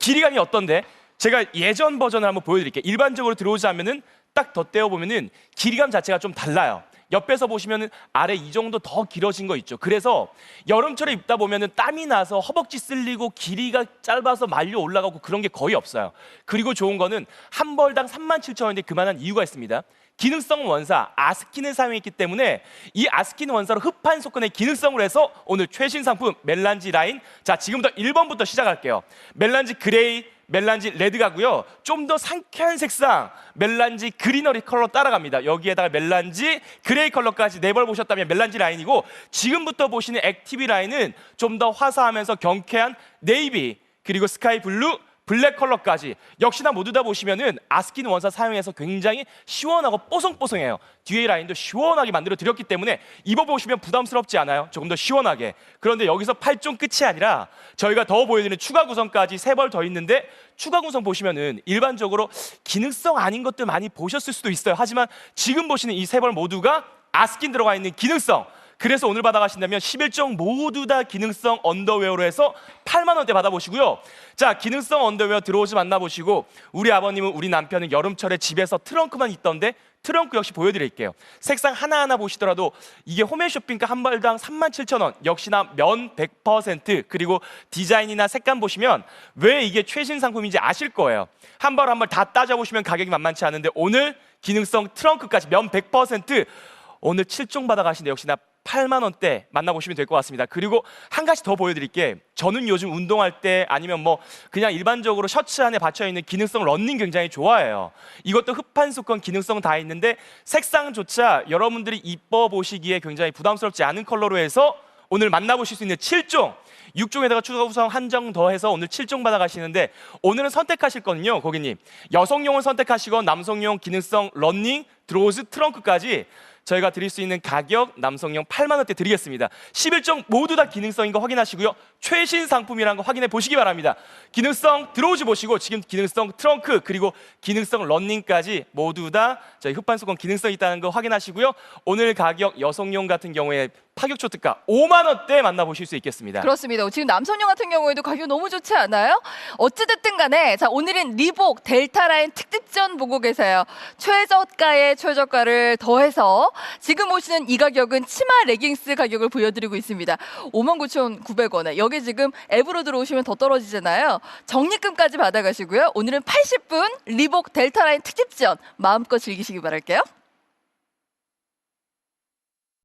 길이감이 어떤데? 제가 예전 버전을 한번 보여드릴게요. 일반적으로 들어오자면은 딱 덧대어 보면은 길이감 자체가 좀 달라요. 옆에서 보시면은 아래 이 정도 더 길어진 거 있죠. 그래서 여름철에 입다 보면은 땀이 나서 허벅지 쓸리고 길이가 짧아서 말려 올라가고 그런 게 거의 없어요. 그리고 좋은 거는 한 벌당 37,000원인데 그만한 이유가 있습니다. 기능성 원사 아스킨을 사용했기 때문에 이 아스킨 원사로 흡판 속건의 기능성을 해서 오늘 최신 상품 멜란지 라인 자 지금부터 1번부터 시작할게요. 멜란지 그레이 멜란지 레드가고요. 좀 더 상쾌한 색상 멜란지 그리너리 컬러 따라갑니다. 여기에다가 멜란지 그레이 컬러까지 네벌 보셨다면 멜란지 라인이고 지금부터 보시는 액티비 라인은 좀 더 화사하면서 경쾌한 네이비 그리고 스카이 블루 블랙 컬러까지 역시나 모두 다 보시면은 아스킨 원사 사용해서 굉장히 시원하고 뽀송뽀송해요. 뒤에 라인도 시원하게 만들어 드렸기 때문에 입어보시면 부담스럽지 않아요. 조금 더 시원하게. 그런데 여기서 팔종 끝이 아니라 저희가 더 보여드리는 추가 구성까지 세 벌 더 있는데 추가 구성 보시면은 일반적으로 기능성 아닌 것들 많이 보셨을 수도 있어요. 하지만 지금 보시는 이 세 벌 모두가 아스킨 들어가 있는 기능성 그래서 오늘 받아가신다면 11종 모두 다 기능성 언더웨어로 해서 8만 원대 받아보시고요. 자, 기능성 언더웨어 들어오지 만나보시고 우리 아버님은 우리 남편은 여름철에 집에서 트렁크만 있던데 트렁크 역시 보여드릴게요. 색상 하나하나 보시더라도 이게 홈앤 쇼핑가 한 벌당 37,000원 역시나 면 100% 그리고 디자인이나 색감 보시면 왜 이게 최신 상품인지 아실 거예요. 한 벌 한 벌 다 따져보시면 가격이 만만치 않은데 오늘 기능성 트렁크까지 면 100% 오늘 7종 받아가신데 역시나 8만 원대 만나보시면 될 것 같습니다. 그리고 한 가지 더 보여드릴게. 저는 요즘 운동할 때 아니면 뭐 그냥 일반적으로 셔츠 안에 받쳐 있는 기능성 런닝 굉장히 좋아해요. 이것도 흡판수건 기능성 다 있는데 색상조차 여러분들이 이뻐 보시기에 굉장히 부담스럽지 않은 컬러로 해서 오늘 만나보실 수 있는 7종 6종에다가 추가 구성 한정 더해서 오늘 7종 받아가시는데 오늘은 선택하실 거는요 고객님 여성용을 선택하시건 남성용 기능성 런닝 드로즈 트렁크까지 저희가 드릴 수 있는 가격 남성용 8만 원대 드리겠습니다. 11종 모두 다 기능성인 거 확인하시고요. 최신 상품이라는 거 확인해 보시기 바랍니다. 기능성 드로즈 보시고 지금 기능성 트렁크 그리고 기능성 런닝까지 모두 다 저희 흡판수건 기능성 있다는 거 확인하시고요. 오늘 가격 여성용 같은 경우에 파격초 특가 5만 원대 만나보실 수 있겠습니다 그렇습니다. 지금 남성용 같은 경우에도 가격 너무 좋지 않아요? 어찌됐든 간에 자 오늘은 리복 델타 라인 특집전 보고 계세요. 최저가에 최저가를 더해서 지금 보시는 이 가격은 치마 레깅스 가격을 보여드리고 있습니다. 59,900원에 여기 지금 앱으로 들어오시면 더 떨어지잖아요. 적립금까지 받아가시고요. 오늘은 80분 리복 델타 라인 특집전 마음껏 즐기시기 바랄게요.